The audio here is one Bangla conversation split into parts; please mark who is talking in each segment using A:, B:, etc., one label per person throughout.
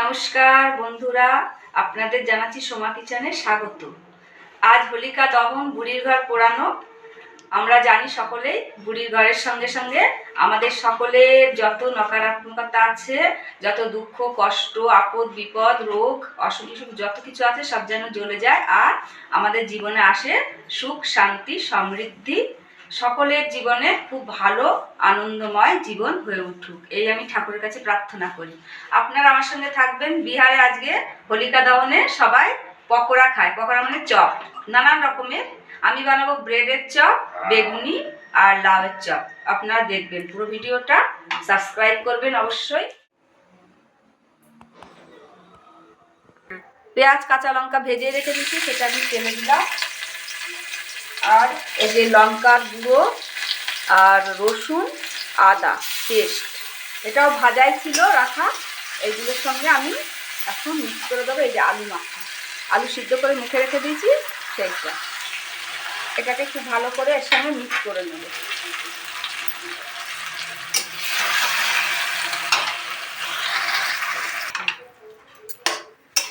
A: নমস্কার বন্ধুরা, আপনাদের জানাচ্ছি সোমা কিচেনে স্বাগত। আজ হোলিকা দহন বুড়ির ঘর পোড়ানো। আমরা জানি সকলেই বুড়ির ঘরের সঙ্গে সঙ্গে আমাদের সকলের যত নকারাত্মকতা আছে, যত দুঃখ, কষ্ট, আপদ, বিপদ, রোগ, অসুখ বিসুখ যত কিছু আছে সব যেন জ্বলে যায় আর আমাদের জীবনে আসে সুখ, শান্তি, সমৃদ্ধি সকলের জীবনে খুব ভালো, আনন্দময় জীবন হয়ে উঠুক। এই আমি ঠাকুরের কাছে প্রার্থনা করি। আপনারা আমার সঙ্গে থাকবেন। বিহারে আজকে হোলিকা দহনে সবাই পকোড়া খায়। পকোড়া মানে চপ। নানান রকমের। আমি বানাবো ব্রেডের চপ, বেগুনি আর লাউয়ের চপ। আপনারা দেখবেন। পুরো ভিডিওটা সাবস্ক্রাইব করবেন অবশ্যই। পেঁয়াজ, কাঁচা লঙ্কা ভেজে রেখে দিচ্ছি। সেটা আমি তেলে দিলাম। আর এই যে লঙ্কার গুঁড়ো আর রসুন, আদা, পেস্ট। এটাও ভাজাই ছিল, রাখা। এইগুলোর সঙ্গে আমি এখন মিক্স করে দেবো এই যে আলু মাখা। আলু সিদ্ধ করে মুখে রেখে দিয়েছি, সেইটা। এটাকে খুব ভালো করে এর সঙ্গে মিক্স করে নেব।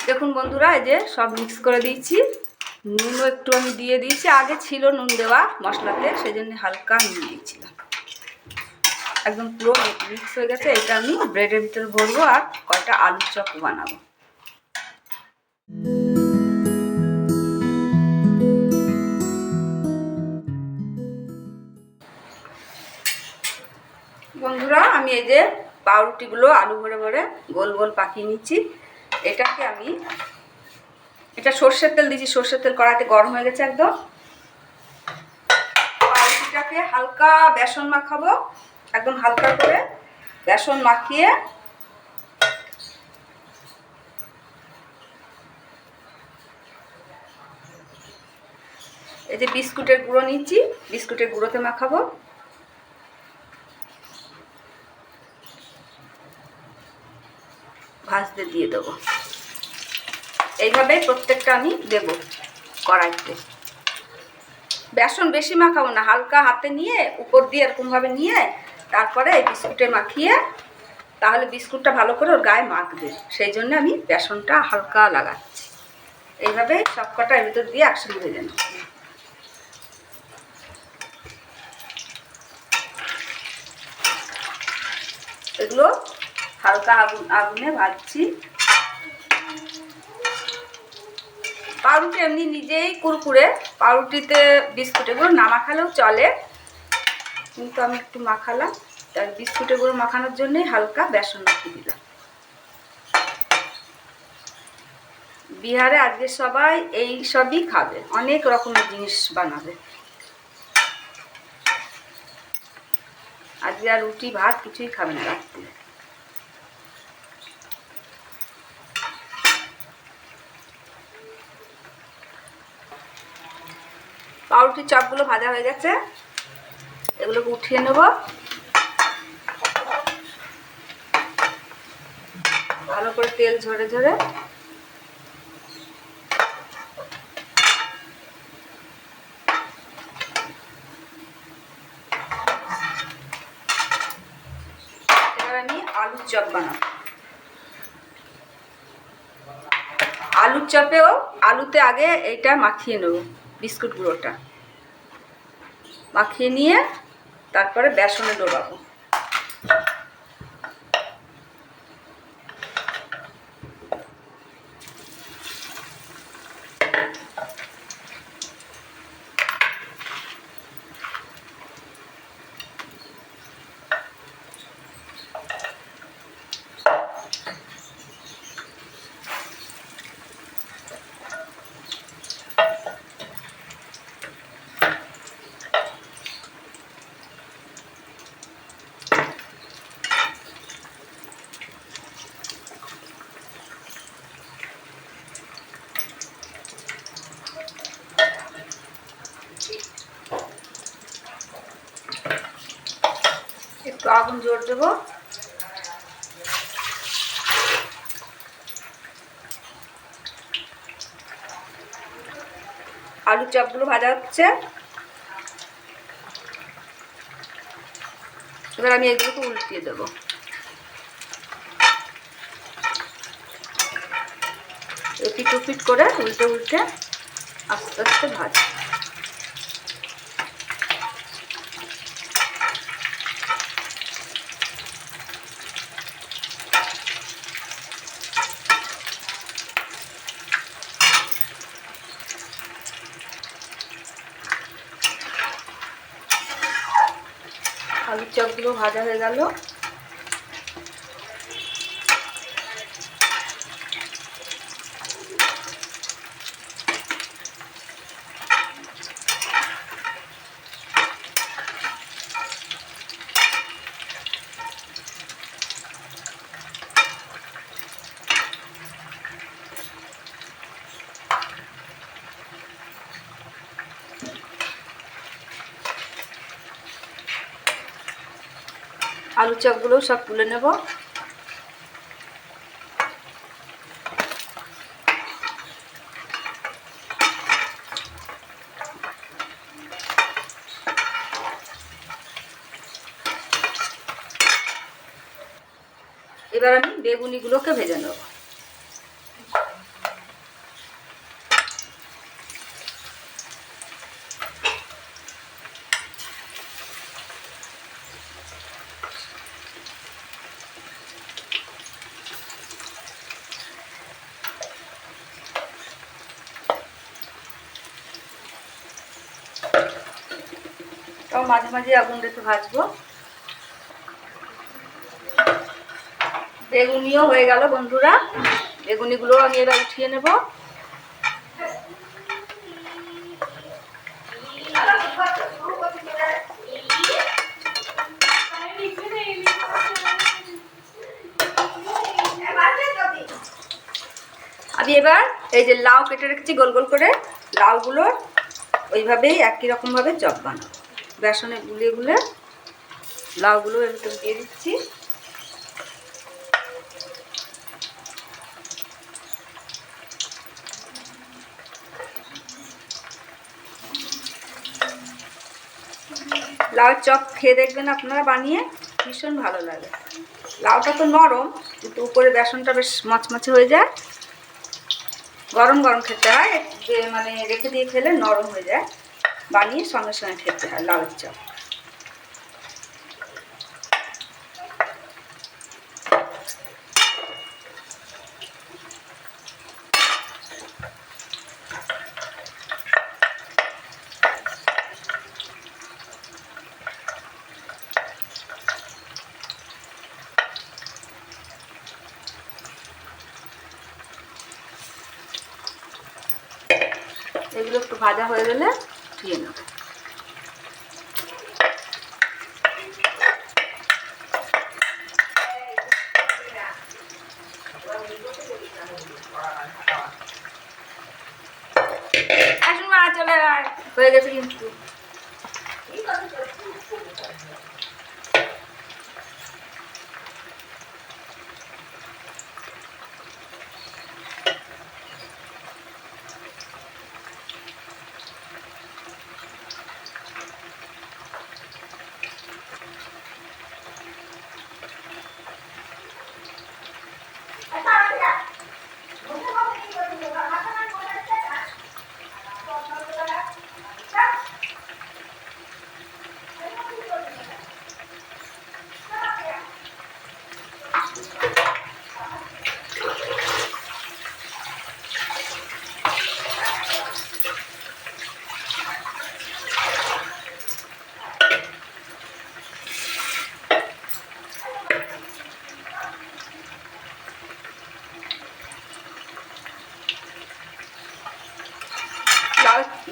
A: দেখুন বন্ধুরা, এই যে সব মিক্স করে দিয়েছি। নুনও একটু আমি দিয়ে দিয়েছি। আগে ছিল নুন দেওয়া মশলাতে সেই জন্য হালকা নুন দিয়েছিলাম। একদম পুরো মিক্স হয়ে গেছে, এটা আমি ব্রেডের ভিতরে ভরবো আর কয়টা আলুর চপ বানাবো। বন্ধুরা, আমি এই যে পাউরুটিগুলো আলু ভরে ভরে গোল গোল পাকিয়ে নিচ্ছি। এটাকে আমি এটা সর্ষের তেল দিয়েছি, সর্ষের তেল কড়াতে গরম হয়ে গেছে একদম। পাউরুটিটাকে হালকা বেসন মাখাবো, একদম হালকা করে বেসন মাখিয়ে। এই যে বিস্কুটের গুঁড়ো নিচ্ছি, বিস্কুটের গুঁড়োতে মাখাবো। ভাজতে দিয়ে দেবো। এইভাবেই প্রত্যেকটা আমি দেবো কড়াইতে। বেসন বেশি মাখাবো না, হালকা হাতে নিয়ে, উপর দিয়ে এরকমভাবে নিয়ে, তারপরে এই বিস্কুটে মাখিয়ে, তাহলে বিস্কুটটা ভালো করে ওর গায়ে মাখবে। সেই জন্য আমি বেসনটা হালকা লাগাচ্ছি। এইভাবে সব কটা এর ভিতর দিয়ে একসঙ্গে ভেজে নেব। এগুলো হালকা আগুন, আগুনে ভাজছি। পাউরুটি এমনি নিজেই কুরকুরে, পাউরুটিতে বিস্কুট এগুলো না মাখালেও চলে। কিন্তু আমি একটু মাখালাম, তার বিস্কুট এগুলো মাখানোর জন্যই হালকা বেসন মাখিয়ে দিলাম। বিহারে আজকে সবাই এই সবই খাবে, অনেক রকমের জিনিস বানাবে। আজকে আর রুটি, ভাত কিছুই খাবে না রাত্রে। পাউরুটির চপগুলো ভাজা হয়ে গেছে। এগুলোকে উঠিয়ে নেব। ভালো করে তেল ঝরে ঝরে। আমি আলুর চপ বানাবো। আলুর চপেও আলুতে আগে এইটা মাখিয়ে নেব, বিস্কুট গুঁড়োটা। মাখিয়ে নিয়ে তারপরে বেসনে ডোবাবো একটু আগুন জোর দেবো। আলু চপগুলো ভাজা হচ্ছে। এবার আমি এগুলোকে উল্টিয়ে দেবো। এপিট উপিট করে উল্টে উল্টে আস্তে আস্তে ভাজ আলুর চপগুলো ভাজা হয়ে গেল। আলু চপগুলো সব তুলে নেব। এবার আমি বেগুনিগুলোকে ভেজে নেব। মাঝে মাঝে আগুন রেখে ভাজবো। বেগুনিও হয়ে গেল বন্ধুরা। বেগুনিগুলো আমি এবার উঠিয়ে নেব। আমি এবার এই যে লাউ কেটে রেখেছি গোল গোল করে, লাউগুলো ওইভাবেই একই রকমভাবে চপ বানাবো। বেসনে গুলিয়ে গুলে লাউগুলো এর ভিতরে দিয়ে দিচ্ছি। লাউ চপ খেয়ে দেখবেন আপনারা বানিয়ে ভীষণ ভালো লাগে। লাউটা তো নরম, কিন্তু উপরে বেসনটা বেশ মচমচে হয়ে যায়। গরম গরম খেতে হয় মানে রেখে দিয়ে খেলে নরম হয়ে যায়। বানিয়ে সঙ্গে সঙ্গে খেতে হয় লাউয়ের চপ। এগুলো একটু ভাজা হয়ে গেলে ধুয়ে নেব আসুন মা চলে হয়ে গেছে কিন্তু।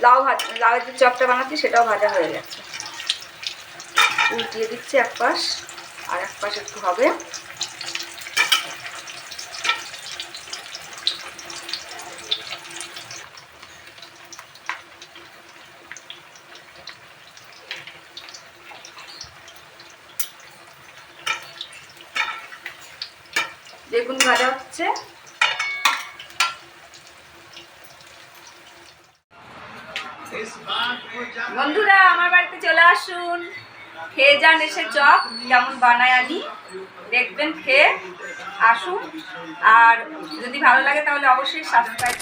A: লাউ লাউ ভাজা, লাউয়ের যে চপটা বানাচ্ছি সেটাও ভাজা হয়ে গেছে। উল্টিয়ে দিচ্ছি এক পাশ, আর এক পাশ একটু হবে। বেগুন ভাজা হচ্ছে। বন্ধুরা, আমার বাড়িতে চলে আসুন। খেয়ে যান এসে চপ যেমন বানায় আনি। দেখবেন, খেয়ে আসুন। আর যদি ভালো লাগে তাহলে অবশ্যই সাবস্ক্রাইব